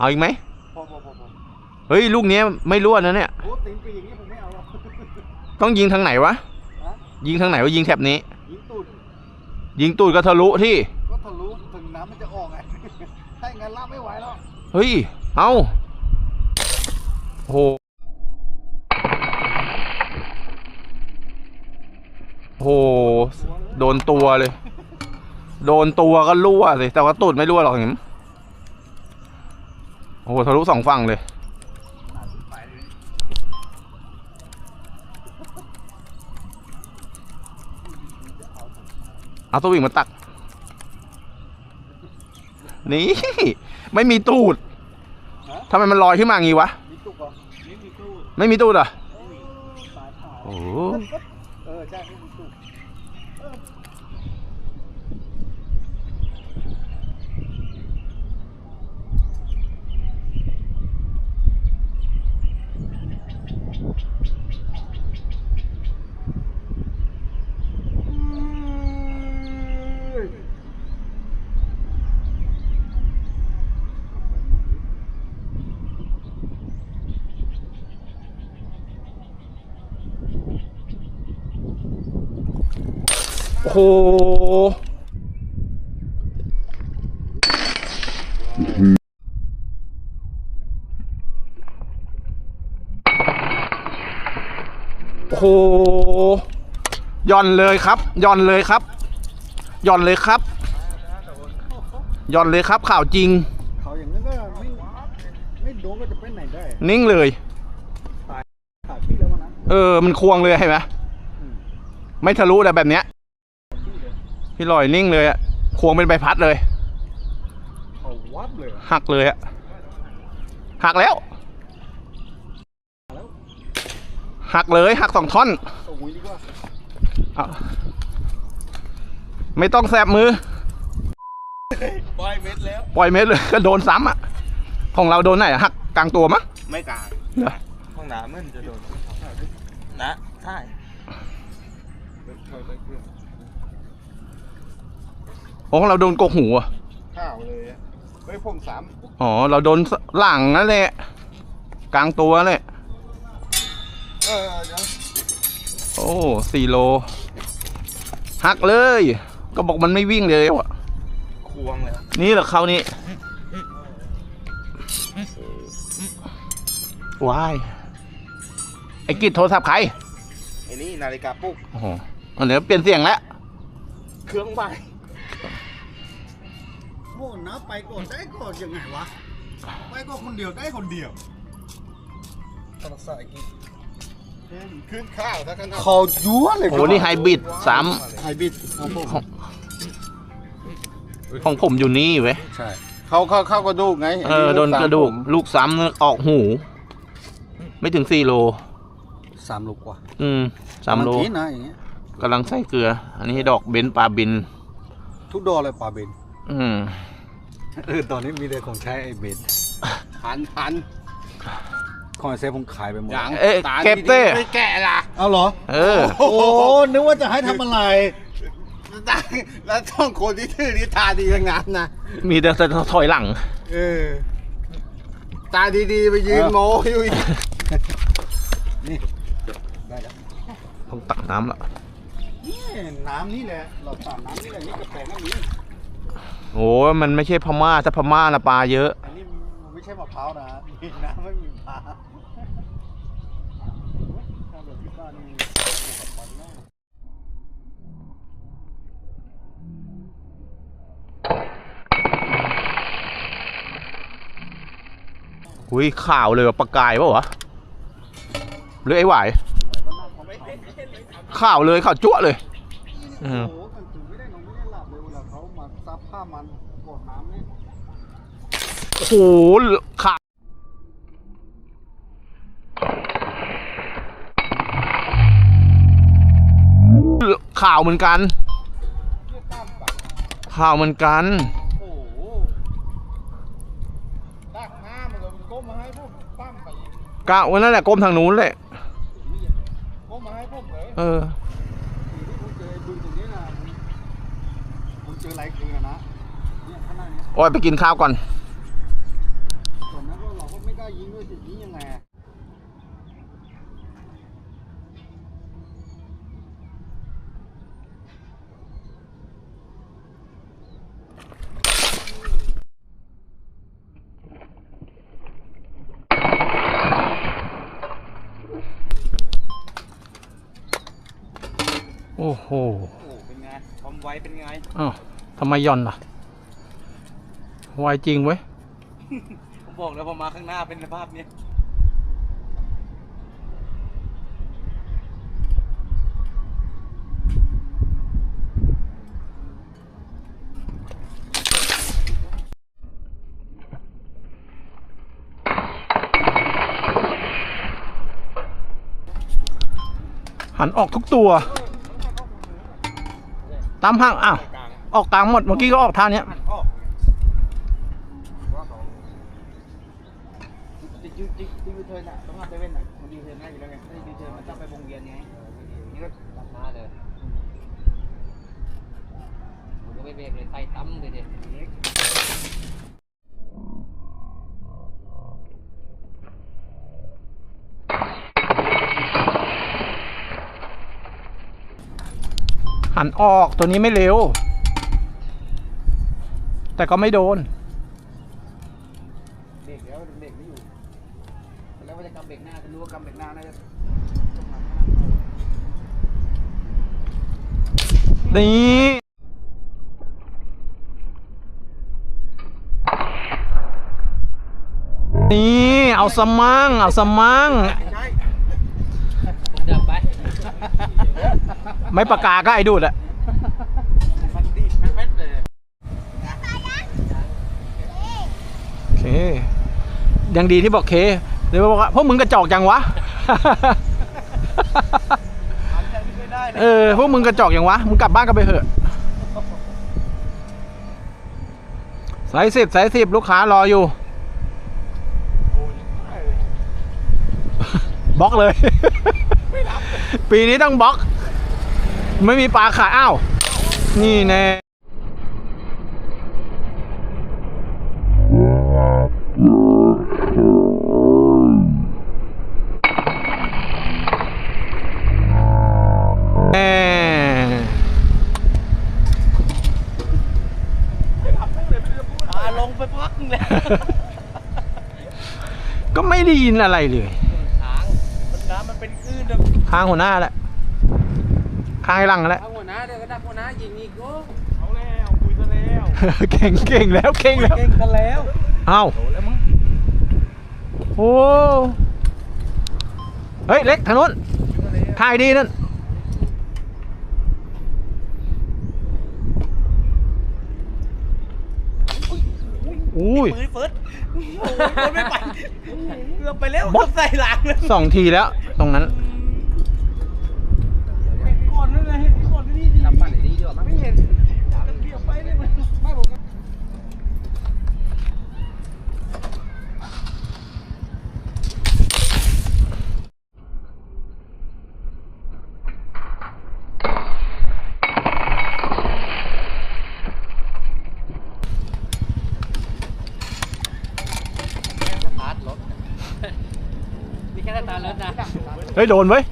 เอาอีกไหมพอพอพอพอเฮ้ยลูกเนี้ยไม่รั่วนะเนี่ยโอ้ตีนปีอย่างนี้ผมไม่เอาหรอกต้องยิงทางไหนวะฮะยิงทางไหนวะยิงแถบนี้ ยิงตูดยิงตูดก็ทะลุที่ก็ทะลุถึงน้ำมันจะออกไง ถ้าอย่างนั้นลากไม่ไหวแล้วเฮ้ยเอาโอ้โหโอ้โหโดนตัวเลย โดนตัวก็รั่วสิแต่ว่าตูดไม่รั่วหรอกเห็น โอ้โหทะลุสองฝั่งเลย เอาตัววิ่งมาตัก นี่ ไม่มีตูดฮะทำไมมันลอยขึ้นมางี้วะมีตุกเหรอไม่มีตู้ไม่มีตูดเหรอะสายผ่าโอ้โหเออใช่ไม่มีตู้ โหโหย่อนเลยครับย่อนเลยครับย่อนเลยครับย่อนเลยครับข่าวจริงเขาอย่างนั้นก็ไม่ไม่โดนก็จะไปไหนได้นิ่งเลยขาดพี่แล้วนะเออมันควงเลยเห็นไหมไม่ทะลุแต่แบบเนี้ย พี่ลอยนิ่งเลยอะควงเป็นใบพัดเลยเขาวับเลยอะหักเลยอะหักแล้วแล้ว หักเลยหักสองท่อนส่งวิดีกว่าเอาไม่ต้องแสบมือ ปล่อยเม็ดแล้ว ปล่อยเม็ดเลย ก็โดนซ้ำอะ ของเราโดนไหนอะหักกลางตัวมั้งไม่กลางเหรอ ห้องน้ำมันจะโดนนะใช่ ของเราโดนกกหูอะข้าวเลยอะเฮ้ยผมสามอ๋อเราโดนหลังนั่นแหละกลางตัวเลยเออเดี๋ยวโอ้สี่โลหักเลย ก็บอกมันไม่วิ่งเลยอะควงเลยนี่เหรอเขานี่ว้ายไอ้กิจโทรศัพท์ใครไอ้นี่นาฬิกาปลุกโอ้โหอันเดี๋ยวเปลี่ยนเสียงแล้ว เครื่องใบ โอ้น้าไปก่อนได้ก่อนยังไงวะ ไปก่อนคนเดียวได้คนเดียวตลกสายกินขึ้นข้าวถ้ากันคอยั่วเลยโอ้โหนี่ไฮบริดสามไฮบริดของผมของของผมอยู่นี่เว้ยใช่เขาเข้าเข้ากระดูกไงเออโดนกระดูก ลูกซ้ำออกหู ไม่ถึงสี่โลสามโลกว่า อืมสามโลบงทีนะอย่างเงี้ยกำลังใส่เกลือ อันนี้ดอกเบนปลาบิน ทุกดอกเลยปลาเบน อืมเออตอนนี้มีแต่ของใช้ไอ้เบนพันพันของไอ้เซฟผมขายไปหมดอย่างเอ๊ะตาเก็บเต้ไม่แกะล่ะเอาเหรอ เออ โอ้โหนึกว่าจะให้ทำอะไรตาแล้วต้องคนที่ชื่อนิทาดีทั้งนั้นนะมีแต่ถอยหลัง เออตาดีๆไปยืนเออโมอยู่อีกนี่ได้แล้วต้องตักน้ำละนี่น้ำนี่แหละเราตามน้ำนี่แหละนี่กระแสน้ำนี้ โอ้ยมันไม่ใช่พม่าถ้าพม่านะปลาเยอะ อันนี้มันไม่ใช่มะพร้าวนะนี่น้ำไม่มีปลาถ้าแบบที่บ้านนี่กับปลาแน่อุ้ยข่าวเลยว่ะประกายปะวะหรือไอ้หวายข่าวเลยข่าวจั่วเลยโอ้โหกันถึงไม่ามันกดน้ำนี่โอ้โหข่าวข่าวเหมือนกันเรียกกล้ามปักข่าวเหมือนกันโอ้โหดักหน้ามันเลยมันก้มมาให้ผมปั้มไปอีกกะวันนั่นแหละก้มทางนู้นเลยก้มมาให้ผมเลยเออ ทีนี้ผมเจอไอ้บึงตรงนี้นะผม เจอไรเกลือนะเนี่ยข้างหน้านี้โอ้ยไปกินข้าวก่อนยิงด้วยจะยิงยังไงโอ้โห โอ้เป็น ไงความไวเป็นไงอ้าวทำไมหย่อนล่ะ ไวจริงเว้ย ผมบอกแล้วพอมาข้างหน้าเป็นสภาพเนี้ยหันออกทุกตัว ตามห้างอ้าวออกกลางหมดเมื่อกี้ก็ออกทางเนี้ยหันออกจะยูยูเทิร์นอะต้องทำไปเว้นอะมันยูเทิร์นง่ายอยู่แล้วไงถ้ายูเทิร์นมันต้องไปวงเวียนไงนี่ก็ตัดหน้าเลยผมก็ไม่เบรกเลยไฟตั้มเลยดิ หันออกตัวนี้ไม่เร็ว แต่ก็ไม่โดนเบรกแล้วเบรกไม่อยู่แล้วว่าจะกำเบรกหน้าจะรู้ว่ากำเบรกหน้าน่าจะต้องมาข้างหน้านี่นี่เอาสมังเอาสมังใช่เดินไป ไม่ประกาก็ไอ้ดูดอะมันดีดมันแป๊ดเลยโอเค ยังดีที่บอกเคเดี๋ยวบอกว่าพวกมึงกระจอกจังวะทำอย่างที่ไม่ได้นะเออ พวกมึงกระจอกอย่างวะ มึงกลับบ้านกันไปเถอะ สายสิบสายสิบลูกค้ารออยู่ บล็อกเลย ปีนี้ต้องบล็อก ไม่มีปลาขายอ้าว นี่แน่แน่ปลาลงไปพักนึงแล้วก็ไม่ได้ยินอะไรเลยช้างมันน้ำมันเป็นคลื่นแบบข้างหัวหน้าแหละ ข้างไอ้ลังแหละเอาหัวหน้าเดี๋ยวก็ดับหัวหน้ายิงอีกโอ้เอาแล้วคุยซะแล้วเก่งเก่งแล้วเก่งแล้วเก่งกันแล้วเอ้าโอ้เฮ้ยเล็กทางนู้นถ่ายดีนั่นอุ้ยมือเฟิร์สโอ้ยไม่ไปเกือบไปแล้วบอสอบใส่หลังสองทีแล้วตรงนั่นเลยก่อนนี่ดี ทำปั่นดีดีกว่ามั้ง ไม่เห็นเดียวไปเลยมันไม่ผม สตาร์ทรถนี่แค่ตาร์ทรถนะเฮ้ยโดนเว้ย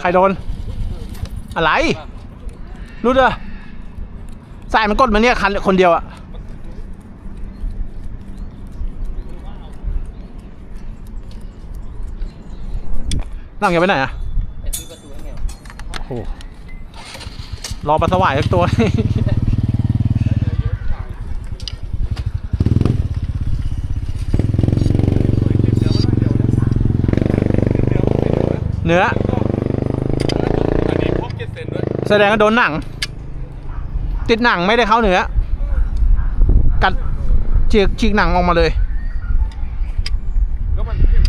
ใครโดน อะไรรู้เด้อสายมันกดมาเนี่ยคันคนเดียวอะนั่งอย่าไปไหนอะไปซื้อประโอ้โหรอปลาสวายสักตัว เนื้อ อันนี้พบเจ็ดเซนด้วยแสดงว่าโดนหนัง ติดหนังไม่ได้เข้าเนื้อ กัดฉีกฉีกหนังออกมาเลย ก็มันเข้ม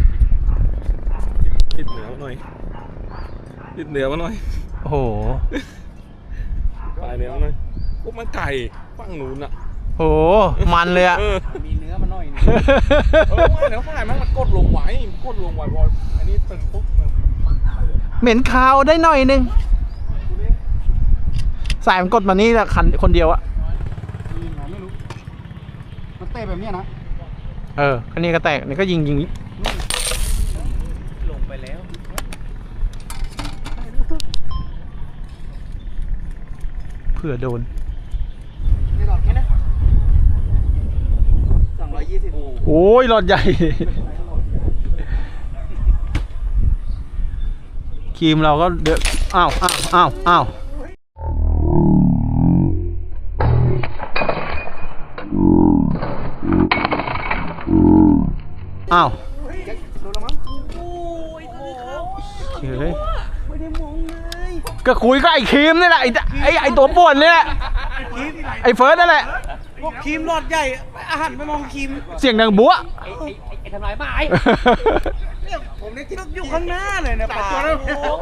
ติดเหนือมาหน่อยติดเหนือมาหน่อยโอ้โห ปลายเหนือมาหน่อยพวกมันไก่ฝั่งนู้นอะโห มันเลยอะ เออมีเนื้อมาหน่อยนึง เออไม่เดี๋ยวฝ่ายมันมันกดลงไว้มันกดลงไว้พออันนี้ตึงปุ๊บมัน เหม็นคาวได้หน่อยนึงสายมันกดมานี่แหละคันคนเดียวอะมีไหนไม่รู้มันเตะแบบเนี้ยนะเออคันนี้ก็แตกนี่ก็ยิงยิงนี่แล้วเผื่อโดนไม่หลอดแค่นั้นสองร้อยยี่สิบโอ้ยหลอดใหญ่ ครีมเราก็เดือดอ้าวอ้าวอ้าวอ้าวอ้าวรู้แล้วมั้งเฮ้ยไม่ได้มองเลยก็คุยก็ไอ้ครีมนี่แหละไอ้ไอ้ไอ้ตัวป่วนนี่แหละไอ้เฟิร์สนั่นแหละพวกครีมหลอดใหญ่อาหารไปมองครีมเสียงดังบัวไอ้ไอ้ไอ้ไอ้ทำลายไม้ เนี่ยผมเนี่ยคิดว่าอยู่ข้างหน้าเลยนะป่าโอ้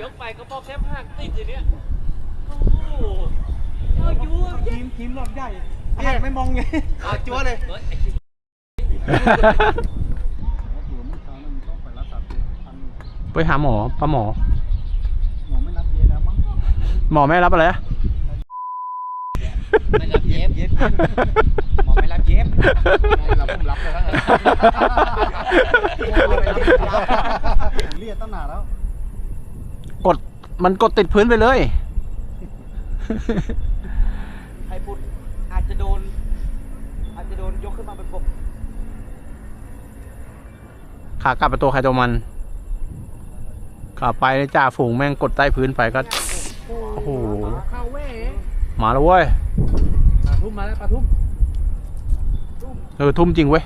ยกไปก็บอกแค่หักติดอยู่เนี่ยโอ้โหเออยั่วครีมครีมหลอดใหญ่อาหารไม่มองไงเอาจั่วเลยเฮ้ยไอ้ที่ไปหาหมอปลาหมอ หมอไม่นับเย็นแล้วมั้งหมอไม่รับอะไรอะ ไม่รับเย็บเย็บหมอไม่รับเย็บรับผมรับเลยทั้งนั้นผมเรียกตั้งนานแล้ว กดมันกดติดพื้นไปเลย ใครพูดอาจจะโดน อาจจะโดนยกขึ้นมาเป็นปกขากลับไปตัวใครตัวมันขาไปจ่าฝูงแม่งกดใต้พื้นไปก็ โอ้โหเข้าเว้ยมาแล้วเว้ยปลา ทุ่มมาแล้วปลาทุ่ม เออทุ่มจริงเว้ย